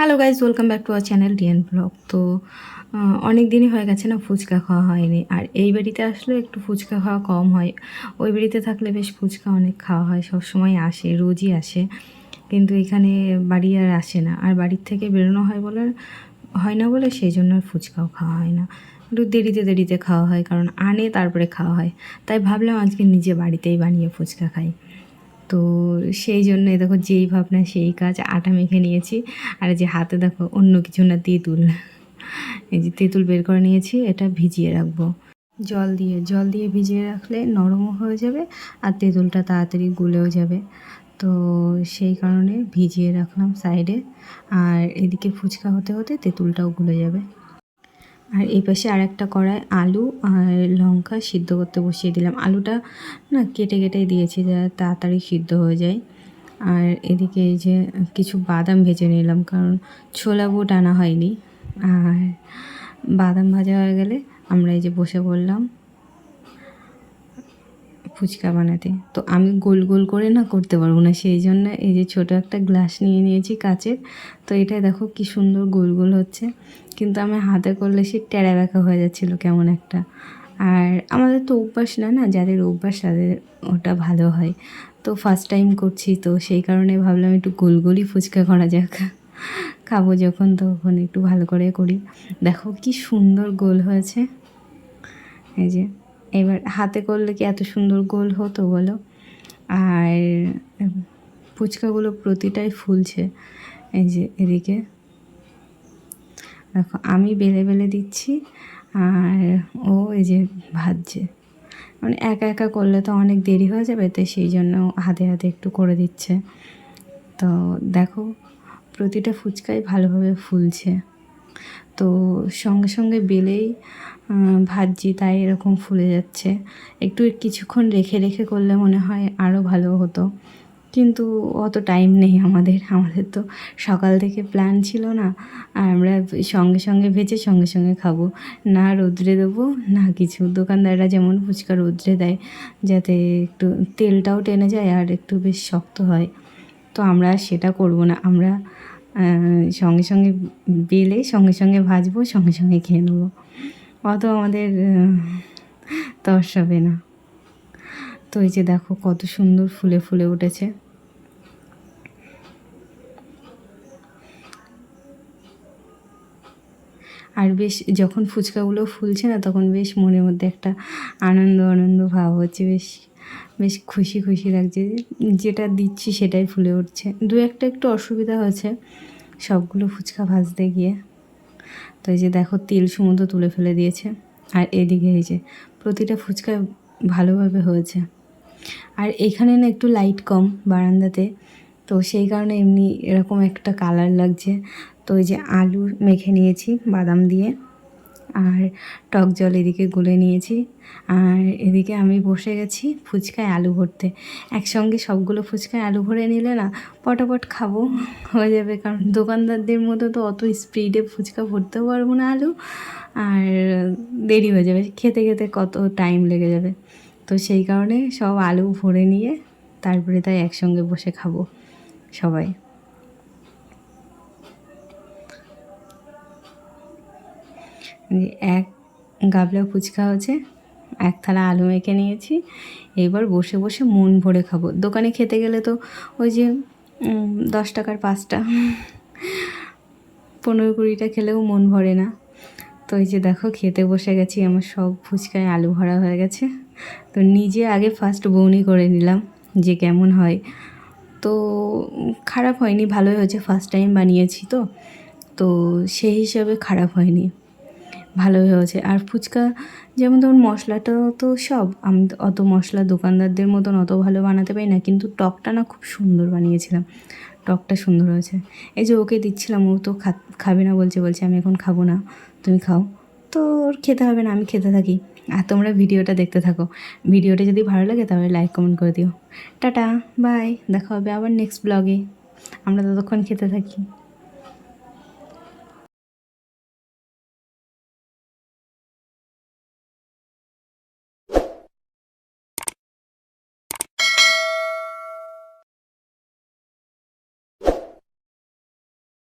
Hello guys welcome back to our channel DN blog তো অনেক দিনই হয়ে গেছে না ফুচকা খাওয়া হয়নি। আর এই বাড়িতে আসলে একটু ফুচকা খাওয়া কম হয়। ওই বাড়িতে থাকলে বেশ ফুচকা অনেক খাওয়া হয়। সব সময় আসে, রোজই আসে। কিন্তু এখানে বাড়ি আর আসে না। আর বাড়ির থেকে বেরোনো হয় বলে হয় না বলে সেই জন্য আর ফুচকাও খাওয়া হয় না। একটু দেরিতে দেরিতে খাওয়া হয়, কারণ আনে তারপরে খাওয়া হয়। তাই ভাবলাম আজকে নিজে বাড়িতেই বানিয়ে ফুচকা খাই। তো সেই জন্য দেখো যেই ভাবনা সেই কাজ আটা মেখে নিয়েছি। আর যে হাতে দেখো অন্য কিছু না, তেঁতুল। এই যে তেঁতুল বের করে নিয়েছি, এটা ভিজিয়ে রাখব। জল দিয়ে জল দিয়ে ভিজিয়ে রাখলে নরমও হয়ে যাবে আর তেঁতুলটা তাড়াতাড়ি গুলেও যাবে। তো সেই কারণে ভিজিয়ে রাখলাম সাইডে। আর এদিকে ফুচকা হতে হতে তেঁতুলটাও গুলে যাবে। আর এই পাশে আর একটা কড়ায় আলু আর লঙ্কা সিদ্ধ করতে বসিয়ে দিলাম। আলুটা না কেটে কেটে দিয়েছি যা তাড়াতাড়ি সিদ্ধ হয়ে যায়। আর এদিকে এই যে কিছু বাদাম ভেজে নিলাম, কারণ ছোলা বুট আনা হয়নি। আর বাদাম ভাজা হয়ে গেলে আমরা এই যে বসে পড়লাম। ফুচকা বানাতে। তো আমি গোল গোল করে না করতে পারব না, সেই জন্য এই যে ছোট একটা গ্লাস নিয়ে নিয়েছি কাচের। তো এটা দেখো কি সুন্দর গোল গোল হচ্ছে। কিন্তু আমি হাতে করলে সে টেরা ব্যাকা হয়ে যাচ্ছিল কেমন একটা। আর আমাদের তো অভ্যাস না না যাদের অভ্যাস তাদের ওটা ভালো হয়। তো ফার্স্ট টাইম করছি, তো সেই কারণে ভাবলাম একটু গোল গোলই ফুচকা করা যাক। খাব যখন, তখন একটু ভালো করে করি। দেখো কি সুন্দর গোল হয়েছে। এই যে এবার হাতে করলে কি এত সুন্দর গোল হতো বলো? আর ফুচকাগুলো প্রতিটাই ফুলছে। এই যে এদিকে। দেখো, আমি বেলে বেলে দিচ্ছি আর ও এই যে ভাজছে। মানে একা একা করলে তো অনেক দেরি হয়ে যাবে, তাই সেই জন্য হাতে হাতে একটু করে দিচ্ছে। তো দেখো, প্রতিটা ফুচকাই ভালোভাবে ফুলছে। তো সঙ্গে সঙ্গে বেলেই ভাজছি তাই এরকম ফুলে যাচ্ছে। একটু কিছুক্ষণ রেখে রেখে করলে মনে হয় আরও ভালো হতো। কিন্তু অত টাইম নেই আমাদের আমাদের তো সকাল থেকে প্ল্যান ছিল না। আর আমরা সঙ্গে সঙ্গে ভেজে সঙ্গে সঙ্গে খাব। না রোদ্রে দেবো, না কিছু। দোকানদাররা যেমন ফুচকা রোদ্রে দেয়, যাতে একটু তেলটাও টেনে যায় আর একটু বেশ শক্ত হয়। তো আমরা সেটা করব না। আমরা সঙ্গে সঙ্গে বেলে, সঙ্গে সঙ্গে ভাজবো, সঙ্গে সঙ্গে খেয়ে নেব। অত আমাদের তর্স হবে না। তো এই যে দেখো কত সুন্দর ফুলে ফুলে উঠেছে। আর বেশ যখন ফুচকাগুলো ফুলছে না, তখন বেশ মনের মধ্যে একটা আনন্দ আনন্দ ভাব হচ্ছে, বেশ বেশ খুশি খুশি লাগছে যেটা দিচ্ছি সেটাই ফুলে উঠছে। দু একটা একটু অসুবিধা হয়েছে, সবগুলো ফুচকা ভাজতে গিয়ে। তো এই যে দেখো, তেল সমুদ্র তুলে ফেলে দিয়েছে। আর এদিকে এই যে প্রতিটা ফুচকা ভালোভাবে হয়েছে। আর এখানে না একটু লাইট কম বারান্দাতে। তো সেই কারণে এমনি এরকম একটা কালার লাগছে। তো ওই যে আলু মেখে নিয়েছি, বাদাম দিয়ে। আর টক জল এদিকে গুলে নিয়েছি। আর এদিকে আমি বসে গেছি ফুচকায় আলু ভরতে। একসঙ্গে সবগুলো ফুচকায় আলু ভরে নিলে না পটাপট খাব, হয়ে যাবে। কারণ দোকানদারদের মতো তো অত স্পিডে ফুচকা ভরতেও পারব না আলু। আর দেরি হয়ে যাবে, খেতে খেতে কত টাইম লেগে যাবে। তো সেই কারণে সব আলু ভরে নিয়ে তারপরে তাই একসঙ্গে বসে খাব সবাই। এক গাবলা ফুচকা হচ্ছে এক থালা আলু মেখে নিয়েছি। এবার বসে বসে মন ভরে খাব। দোকানে খেতে গেলে তো ওই যে দশ টাকার পাঁচটা। পনেরো কুড়িটা খেলেও মন ভরে না। তো এই যে দেখো, খেতে বসে গেছি, আমার সব ফুচকায় আলু ভরা হয়ে গেছে। তো নিজে আগে ফার্স্ট বৌনি করে নিলাম যে কেমন হয়। তো খারাপ হয়নি, ভালোই হয়েছে ফার্স্ট টাইম বানিয়েছি তো। তো সেই হিসাবে খারাপ হয়নি। ভালোই হয়েছে। আর ফুচকা যেমন ধরুন মশলাটাও তো সব। আমি অত মশলা দোকানদারদের মতন অত ভালো বানাতে পারি না, কিন্তু টকটা না খুব সুন্দর বানিয়েছিলাম। টকটা সুন্দর হয়েছে। এই যে ওকে দিচ্ছিলাম, ও তো খাবে না বলছে বলছে আমি এখন খাব না, তুমি খাও। তো ওর খেতে হবে না, আমি খেতে থাকি। আর তোমরা ভিডিওটা দেখতে থাকো। ভিডিওটা যদি ভালো লাগে তাহলে লাইক কমেন্ট করে দিও। টাটা বাই দেখা হবে আবার নেক্সট ব্লগে আমরা ততক্ষণ খেতে থাকি।